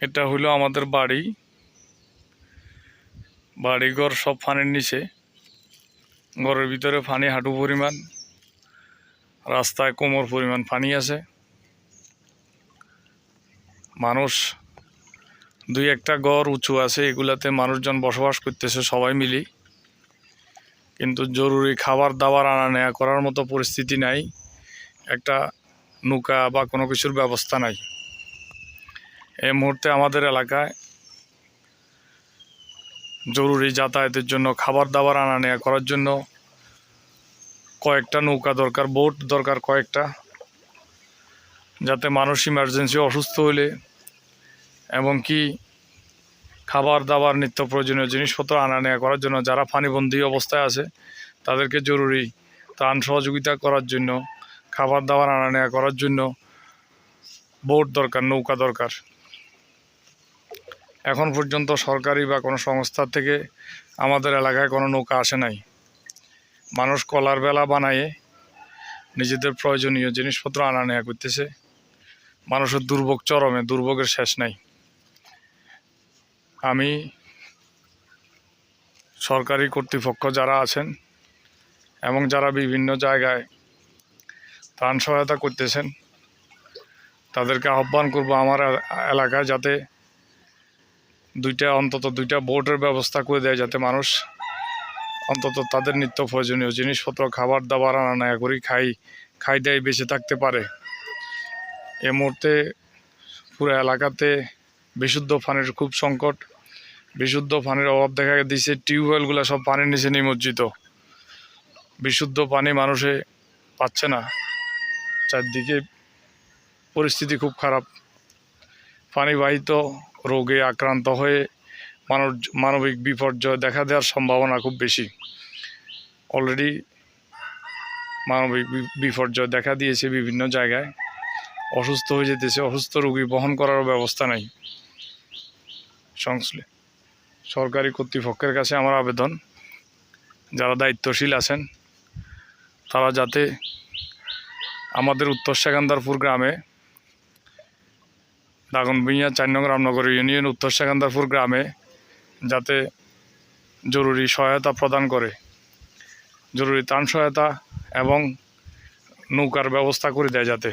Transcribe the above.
এটা হইল আমাদের বাড়ি। বাড়িঘর সব ফানির নিচে। ঘরের ভিতরে ফানি হাঁটু পরিমাণ, রাস্তায় কোমর পরিমাণ পানি আছে। মানুষ দুই একটা ঘর উঁচু আছে, এগুলাতে মানুষজন বসবাস করতেছে সবাই মিলি। কিন্তু জরুরি খাবার দাবার আনা নেয়া করার মতো পরিস্থিতি নাই, একটা নৌকা বা কোনো কিছুর ব্যবস্থা নাই। এই মুহূর্তে আমাদের এলাকায় জরুরি যাতায়াতের জন্য খাবার দাবার আনা নেওয়া করার জন্য কয়েকটা নৌকা দরকার, বোট দরকার কয়েকটা, যাতে মানুষ ইমার্জেন্সি অসুস্থ হলে এবং কি খাবার দাবার নিত্য প্রয়োজনীয় জিনিসপত্র আনা নেওয়া করার জন্য যারা পানিবন্দী অবস্থায় আছে, তাদেরকে জরুরি ত্রাণ সহযোগিতা করার জন্য খাবার দাবার আনা নেওয়া করার জন্য বোট দরকার, নৌকা দরকার। এখন পর্যন্ত সরকারি বা কোনো সংস্থা থেকে আমাদের এলাকায় কোনো নৌকা আসে নাই। মানুষ কলার বেলা বানায়ে নিজেদের প্রয়োজনীয় জিনিসপত্র আনা নেওয়া করতেছে। মানুষের দুর্ভোগ চরমে, দুর্ভোগের শেষ নাই। আমি সরকারি কর্তৃপক্ষ যারা আছেন এবং যারা বিভিন্ন জায়গায় ত্রাণ সহায়তা করতেছেন, তাদেরকে আহ্বান করব আমার এলাকায় যাতে দুইটা, অন্তত দুইটা বোটের ব্যবস্থা করে দেয় যাতে মানুষ অন্তত তাদের নিত্য প্রয়োজনীয় জিনিসপত্র, খাবার দাবার আনা নেয়া করি, খাই খাই দেয়, বেঁচে থাকতে পারে। এ মুহূর্তে পুরো এলাকাতে বিশুদ্ধ পানির খুব সংকট। বিশুদ্ধ পানির অভাব দেখা দিচ্ছে টিউবওয়েলগুলো সব পানির নিচে নিমজ্জিত। বিশুদ্ধ পানি মানুষে পাচ্ছে না। চারদিকে পরিস্থিতি খুব খারাপ। পানিবাহিত রোগে আক্রান্ত হয়ে মানব মানবিক বিপর্যয় দেখা দেওয়ার সম্ভাবনা খুব বেশি। অলরেডি মানবিক বিপর্যয় দেখা দিয়েছে বিভিন্ন জায়গায়। অসুস্থ হয়ে যেতেছে, অসুস্থ রোগী বহন করারও ব্যবস্থা নাই। সংশ্লে, সরকারি কর্তৃপক্ষের কাছে আমার আবেদন। যারা দায়িত্বশীল আছেন, তারা যাতে আমাদের উত্তর সেকান্দারপুর গ্রামে দাগনভূঞা চার নং রামনগর ইউনিয়ন, উত্তর সেকান্দারপুর গ্রামে যাতে জরুরি সহায়তা প্রদান করে। জরুরি ত্রাণ সহায়তা এবং নৌকার ব্যবস্থা করে দেয় যাতে।